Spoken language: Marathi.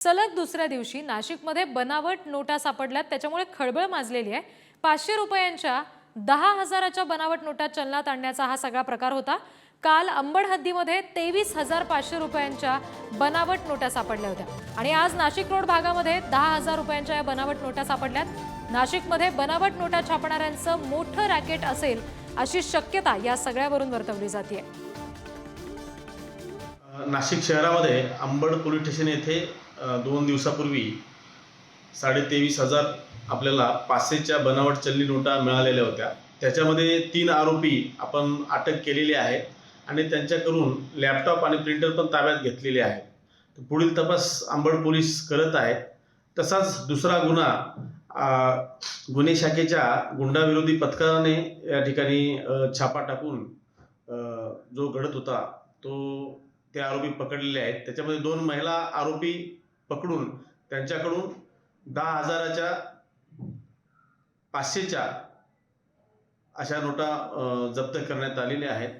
सलग दुसऱ्या दिवशी नाशिकमध्ये बनावट नोटा सापडल्यात त्याच्यामुळे खळबळ माजलेली आहे. पाचशे रुपयांच्या दहा हजाराच्या बनावट नोटा चलनात आणण्याचा हा सगळा प्रकार होता. काल अंबड हद्दीमध्ये तेवीस हजार पाचशे रुपयांच्या बनावट नोटा सापडल्या होत्या. आणि आज नाशिक रोड भागामध्ये दहा हजार रुपयांच्या या बनावट नोटा सापडल्यात. नाशिकमध्ये बनावट नोटा छापणाऱ्यांचं मोठं रॅकेट असेल अशी शक्यता या सगळ्यावरून वर्तवली जाते नाशिक शहरामध्ये अंबड पोलीस स्टेशन येथे दोन दिवसापूर्वी साडेतेवीस हजार आपल्याला पाचशेच्या बनावट चलनी नोटा मिळालेल्या होत्या. त्याच्यामध्ये तीन आरोपी आपण अटक केलेली आहे आणि त्यांच्याकडून लॅपटॉप आणि प्रिंटर पण ताब्यात घेतलेले आहेत. पुढील तपास आंबड पोलीस करत आहेत. तसाच दुसरा गुन्हा गुन्हे शाखेच्या गुंडाविरोधी पथकाने या ठिकाणी छापा टाकून जो घडत होता तो ते आरोपी पकडलेले आहेत. त्याच्यामध्ये दोन महिला आरोपी पकडून त्यांच्याकडून दहा हजाराच्या पाचशेच्या अशा नोटा जप्त करण्यात आलेल्या आहेत.